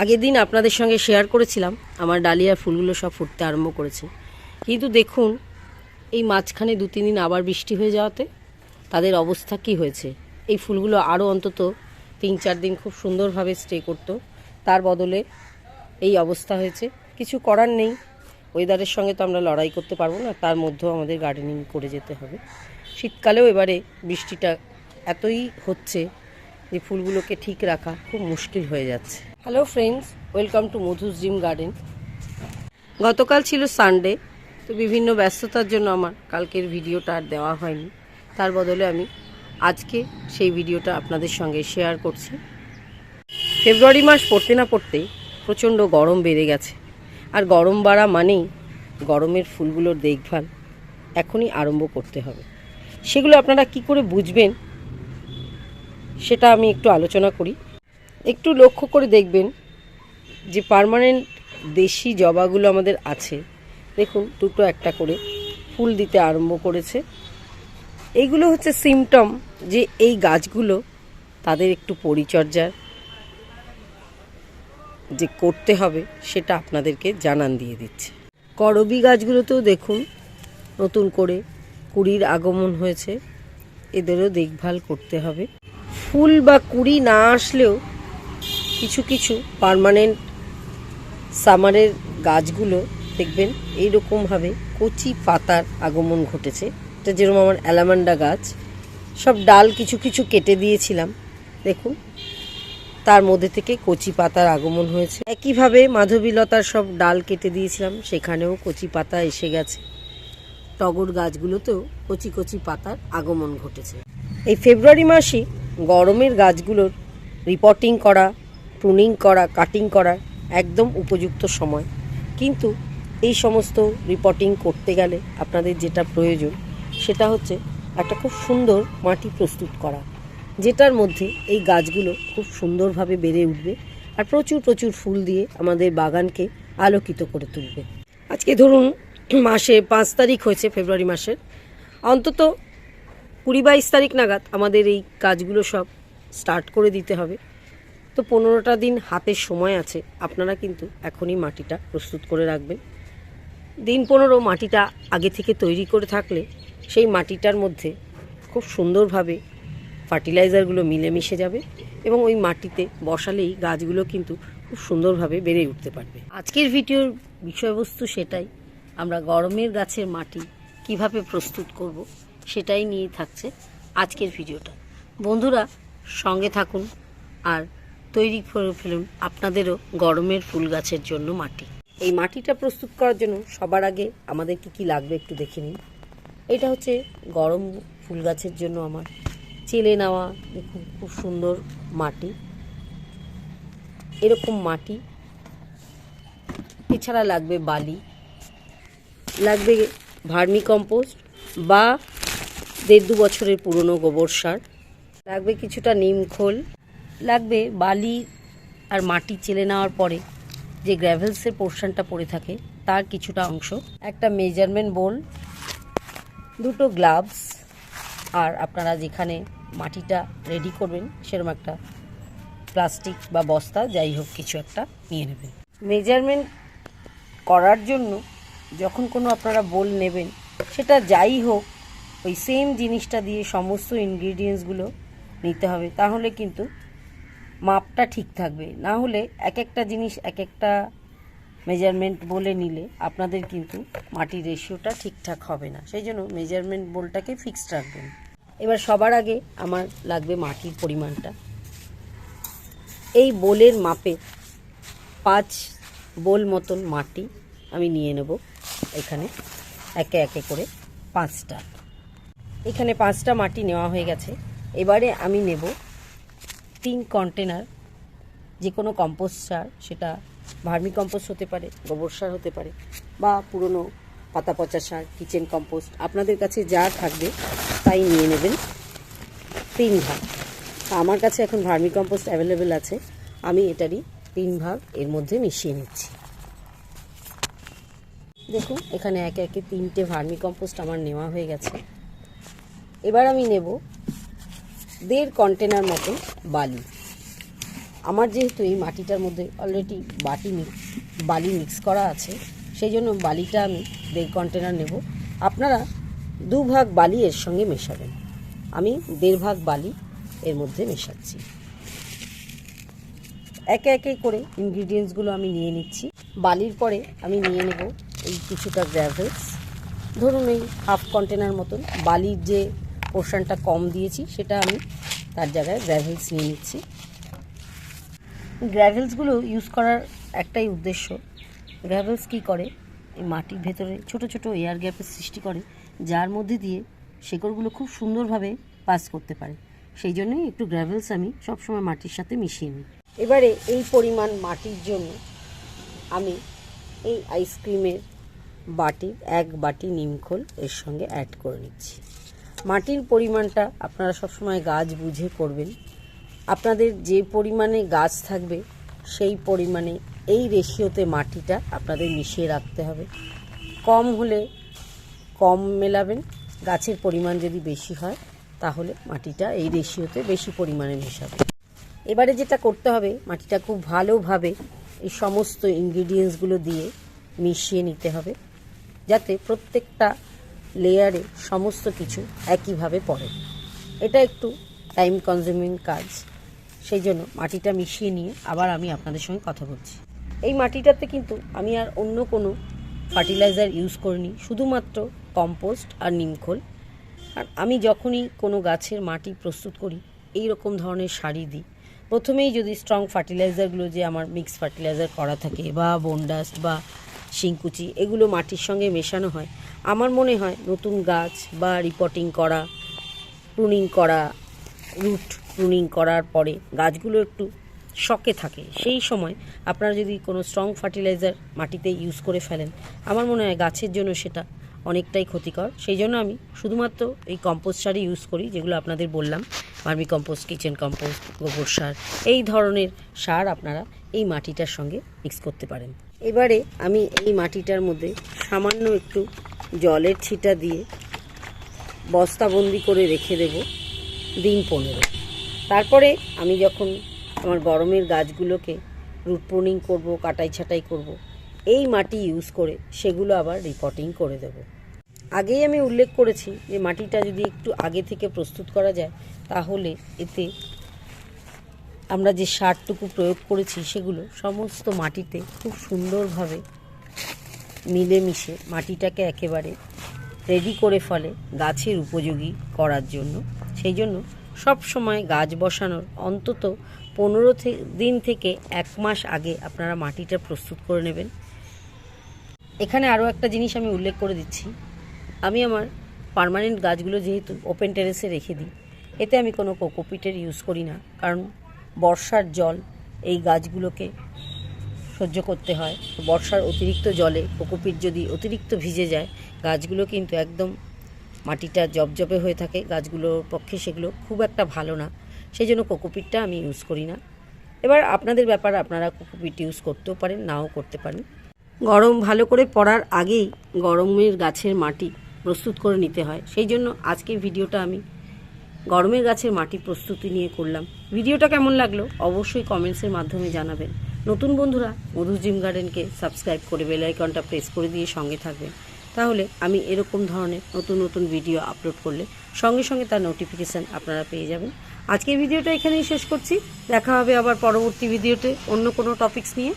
আগের দিন আপনাদের সঙ্গে শেয়ার করেছিলাম, আমার ডালিয়ার ফুলগুলো সব ফুটতে আরম্ভ করেছে। কিন্তু দেখুন, এই মাঝখানে দু, তিন দিন আবার বৃষ্টি হয়ে যাওয়াতে তাদের অবস্থা কি হয়েছে? এই ফুলগুলো আরও অন্তত তিন, চার দিন খুব সুন্দরভাবে স্টে করতো। তার বদলে এই অবস্থা হয়েছে। কিছু করার নেই। ওয়েদারের সঙ্গে তো আমরা লড়াই করতে পারব না, তার মধ্যেও আমাদের গার্ডেনিং করে যেতে হবে। শীতকালেও এবারে বৃষ্টিটা এতই হচ্ছে যে ফুলগুলোকে ঠিক রাখা খুব মুশকিল হয়ে যাচ্ছে। Hello friends welcome to Madhus dream garden গতকাল ছিল সানডে তো বিভিন্ন ব্যস্ততার জন্য আমার কালকের ভিডিওটা আর দেওয়া হয়নি। তার বদলে আমি আজকে সেই ভিডিওটা আপনাদের সঙ্গে শেয়ার করছি। ফেব্রুয়ারি মাস পড়তে না পড়তেই প্রচণ্ড গরম বেড়ে গেছে। আর গরম বাড়া মানেই গরমের ফুলগুলোর দেখভাল এখনই আরম্ভ করতে হবে। সেগুলো আপনারা কি করে বুঝবেন সেটা আমি একটু আলোচনা করি। একটু লক্ষ্য করে দেখবেন যে পার্মানেন্ট দেশি জবাগুলো আমাদের আছে। দেখুন, দুটো একটা করে ফুল দিতে আরম্ভ করেছে। এইগুলো হচ্ছে সিমটম যে এই গাছগুলো তাদের একটু পরিচর্যার যে করতে হবে সেটা আপনাদেরকে জানান দিয়ে দিচ্ছে। করবি গাছগুলোতেও দেখুন, নতুন করে কুড়ির আগমন হয়েছে। এদেরও দেখভাল করতে হবে। ফুল বা কুড়ি না আসলেও কিছু কিছু পার্মানেন্ট সামারের গাছগুলো দেখবেন এইরকমভাবে কচি পাতার আগমন ঘটেছে। এটা যেরকম আমার অ্যালামান্ডা গাছ, সব ডাল কিছু কিছু কেটে দিয়েছিলাম, দেখুন। তার মধ্যে থেকে কচি পাতার আগমন হয়েছে। একইভাবে মাধবীলতার সব ডাল কেটে দিয়েছিলাম, সেখানেও কচি পাতা এসে গেছে। টগর গাছগুলোতেও কচি কচি পাতার আগমন ঘটেছে। এই ফেব্রুয়ারি মাসে গরমের গাছগুলোর রিপোর্টিং করা প্রুনিং করা কাটিং করা একদম উপযুক্ত সময়। কিন্তু এই সমস্ত রিপোর্টিং করতে গেলে আপনাদের যেটা প্রয়োজন, সেটা হচ্ছে একটা খুব সুন্দর মাটি প্রস্তুত করা, যেটার মধ্যে এই গাছগুলো খুব সুন্দরভাবে বেড়ে উঠবে আর প্রচুর প্রচুর ফুল দিয়ে আমাদের বাগানকে আলোকিত করে তুলবে। আজকে ধরুন মাসে পাঁচ তারিখ হয়েছে ফেব্রুয়ারি মাসের। অন্তত কুড়ি বাইশ তারিখ নাগাদ আমাদের এই কাজগুলো সব স্টার্ট করে দিতে হবে। তো পনেরোটা দিন হাতের সময় আছে, আপনারা কিন্তু এখনই মাটিটা প্রস্তুত করে রাখবেন। দিন পনেরো মাটিটা আগে থেকে তৈরি করে থাকলে সেই মাটিটার মধ্যে খুব সুন্দরভাবে ফার্টিলাইজারগুলো মিলেমিশে যাবে এবং ওই মাটিতে বসালেই গাছগুলো কিন্তু খুব সুন্দরভাবে বেড়ে উঠতে পারবে। আজকের ভিডিওর বিষয়বস্তু সেটাই, আমরা গরমের গাছের মাটি কীভাবে প্রস্তুত করব সেটাই নিয়ে থাকছে আজকের ভিডিওটা। বন্ধুরা, সঙ্গে থাকুন আর তৈরি করে ফেলুন আপনাদেরও গরমের ফুল গাছের জন্য মাটি। এই মাটিটা প্রস্তুত করার জন্য সবার আগে আমাদের কি কি লাগবে একটু দেখে নিন। এটা হচ্ছে গরম ফুল গাছের জন্য আমার চেলে নেওয়া খুব সুন্দর মাটি। এরকম মাটি। এছাড়া লাগবে বালি, লাগবে ভার্মি কম্পোস্ট বা দেড় দু বছরের পুরনো গোবর সার। লাগবে কিছুটা নিম খোল, লাগবে বালি আর মাটি চেলে নেওয়ার পরে যে গ্র্যাভেলসের পোর্শনটা পড়ে থাকে, তার কিছুটা অংশ। একটা মেজারমেন্ট বোল দুটো গ্লাভস আর আপনারা যেখানে মাটিটা রেডি করবেন, সেরকম একটা প্লাস্টিক বা বস্তা, যাই হোক কিছু একটা নিয়ে নেবেন। মেজারমেন্ট করার জন্য যখন কোনো আপনারা বোল নেবেন, সেটা যাই হোক ওই সেম জিনিসটা দিয়ে সমস্ত ইনগ্রিডিয়েন্টসগুলো নিতে হবে, তাহলে কিন্তু মাপটা ঠিক থাকবে। না হলে এক একটা জিনিস, এক একটা মেজারমেন্ট বলে নিলে আপনাদের কিন্তু মাটির রেশিওটা ঠিকঠাক হবে না। সেই জন্য মেজারমেন্ট বোলটাকে ফিক্সড রাখবেন। এবার সবার আগে আমার লাগবে মাটির পরিমাণটা। এই বোলের মাপে পাঁচ বোল মতন মাটি আমি নিয়ে নেব। এখানে একে একে করে পাঁচটা। এখানে পাঁচটা মাটি নেওয়া হয়ে গেছে। এবারে আমি নেব তিন কন্টেনার যে কোনো কম্পোস্ট সার, সেটা ভার্মি কম্পোস্ট হতে পারে, গোবর সার হতে পারে, বা পুরনো পাতা পচা সার কিচেন কম্পোস্ট আপনাদের কাছে যা থাকবে তাই নিয়ে নেবেন। তিন ভাগ। আমার কাছে এখন ভার্মি কম্পোস্ট অ্যাভেলেবেল আছে। আমি এটারই তিন ভাগ এর মধ্যে মিশিয়ে নিচ্ছি। দেখুন, এখানে একে একে তিনটে ভার্মি কম্পোস্ট আমার নেওয়া হয়ে গেছে। এবার আমি নেব দেড় কন্টেনার মতো বালি। আমার যেহেতু এই মাটিটার মধ্যে অলরেডি বাটি বালি মিক্স করা আছে, সেই জন্য বালিটা আমি দেড় কন্টেনার নেব। আপনারা দু ভাগ বালি এর সঙ্গে মেশাবেন। আমি দেড় ভাগ বালি এর মধ্যে মেশাচ্ছি। একে একে করে ইনগ্রিডিয়েন্টসগুলো আমি নিয়ে নিচ্ছি। বালির পরে আমি নিয়ে নেব এই কিছুটা গ্র্যাভেলস ধরুন এই হাফ কন্টেনার মতন বালির যে পোর্শনটা কম দিয়েছি, সেটা আমি তার জায়গায় গ্র্যাভেলস নিয়ে নিচ্ছি। গ্র্যাভেলসগুলো ইউজ করার একটাই উদ্দেশ্য গ্র্যাভেলস কী করে? এই মাটির ভেতরে ছোট ছোট এয়ার গ্যাপের সৃষ্টি করে, যার মধ্যে দিয়ে শেকড়গুলো খুব সুন্দরভাবে পাস করতে পারে। সেই জন্যই একটু গ্র্যাভেলস আমি সবসময় মাটির সাথে মিশিয়ে নিই। এবারে এই পরিমাণ মাটির জন্য আমি এই আইসক্রিমের বাটি, এক বাটি নিমখোল এর সঙ্গে অ্যাড করে নিচ্ছি। মাটির পরিমাণটা আপনারা সবসময় গাছ বুঝে করবেন। আপনাদের যে পরিমাণে গাছ থাকবে, সেই পরিমাণে এই রেশিওতে মাটিটা আপনাদের মিশিয়ে রাখতে হবে। কম হলে কম মেলাবেন, গাছের পরিমাণ যদি বেশি হয়, তাহলে মাটিটা এই রেশিওতে বেশি পরিমাণে মেশাবে এবারে যেটা করতে হবে, মাটিটা খুব ভালোভাবে এই সমস্ত ইনগ্রিডিয়েন্টসগুলো দিয়ে মিশিয়ে নিতে হবে, যাতে প্রত্যেকটা লেয়ারে সমস্ত কিছু একইভাবে পড়ে। এটা একটু টাইম কনজিউমিং কাজ। সেই জন্য মাটিটা মিশিয়ে নিয়ে আবার আমি আপনাদের সঙ্গে কথা বলছি। এই মাটিটাতে কিন্তু আমি আর অন্য কোনো ফার্টিলাইজার ইউজ করিনি, শুধুমাত্র কম্পোস্ট আর নিমখোল আর আমি যখনই কোনো গাছের মাটি প্রস্তুত করি, এই রকম ধরনের সারি দিই। প্রথমেই যদি স্ট্রং ফার্টিলাইজারগুলো যে আমার মিক্স ফার্টিলাইজার করা থাকে, বা বনডাস্ট বা শিংকুচি, এগুলো মাটির সঙ্গে মেশানো হয়। আমার মনে হয় নতুন গাছ বা রিপোর্টিং করা প্রুনিং করা রুট প্রুনিং করার পরে গাছগুলো একটু শকে থাকে। সেই সময় আপনারা যদি কোনো স্ট্রং ফার্টিলাইজার মাটিতে ইউজ করে ফেলেন, আমার মনে হয় গাছের জন্য সেটা অনেকটাই ক্ষতিকর। সেই জন্য আমি শুধুমাত্র এই কম্পোস্ট সারই ইউজ করি, যেগুলো আপনাদের বললাম, ভার্মি কম্পোস্ট কিচেন কম্পোস্ট গোবর সার, এই ধরনের সার আপনারা এই মাটিটার সঙ্গে মিক্স করতে পারেন। এবারে আমি এই মাটিটার মধ্যে সামান্য একটু জলের ছিটা দিয়ে বস্তাবন্দি করে রেখে দেব দিন পনেরো। তারপরে আমি যখন আমার গরমের গাছগুলোকে রুট করব, কাটাই ছাটাই করব, এই মাটি ইউজ করে সেগুলো আবার রিপোর্টিং করে দেব। আগেই আমি উল্লেখ করেছি যে মাটিটা যদি একটু আগে থেকে প্রস্তুত করা যায়, তাহলে এতে আমরা যে সারটুকু প্রয়োগ করেছি সেগুলো সমস্ত মাটিতে খুব সুন্দরভাবে মিলেমিশে মাটিটাকে একেবারে রেডি করে ফলে গাছের উপযোগী করার জন্য। সেই জন্য সব সময় গাছ বসানোর অন্তত পনেরো দিন থেকে এক মাস আগে আপনারা মাটিটা প্রস্তুত করে নেবেন। এখানে আরও একটা জিনিস আমি উল্লেখ করে দিচ্ছি। আমি আমার পার্মানেন্ট গাছগুলো যেহেতু ওপেন টেরেসে রেখে দিই, এতে আমি কোনো কোকোপিটের ইউজ করি না। কারণ বর্ষার জল এই গাছগুলোকে সহ্য করতে হয়। বর্ষার অতিরিক্ত জলে কোকোপিট যদি অতিরিক্ত ভিজে যায়, গাছগুলো কিন্তু একদম মাটিটা জবজবে হয়ে থাকে। গাছগুলোর পক্ষে সেগুলো খুব একটা ভালো না। সেই জন্য কোকোপিটটা আমি ইউজ করি না। এবার আপনাদের ব্যাপার, আপনারা কোকোপিট ইউজ করতেও পারেন, নাও করতে পারেন। গরম ভালো করে পড়ার আগেই গরমের গাছের মাটি প্রস্তুত করে নিতে হয়। সেই জন্য আজকের ভিডিওটা আমি গরমের গাছের মাটি প্রস্তুতি নিয়ে করলাম। ভিডিওটা কেমন লাগল অবশ্যই কমেন্টসের মাধ্যমে জানাবেন। নতুন বন্ধুরা মধু জিম গার্ডেনকে সাবস্ক্রাইব করে বেলাইকনটা প্রেস করে দিয়ে সঙ্গে থাকবেন। তাহলে আমি এরকম ধরনের নতুন নতুন ভিডিও আপলোড করলে সঙ্গে সঙ্গে তার নোটিফিকেশান আপনারা পেয়ে যাবেন। আজকের ভিডিওটা এখানেই শেষ করছি। দেখা হবে আবার পরবর্তী ভিডিওতে অন্য কোনো টপিকস নিয়ে।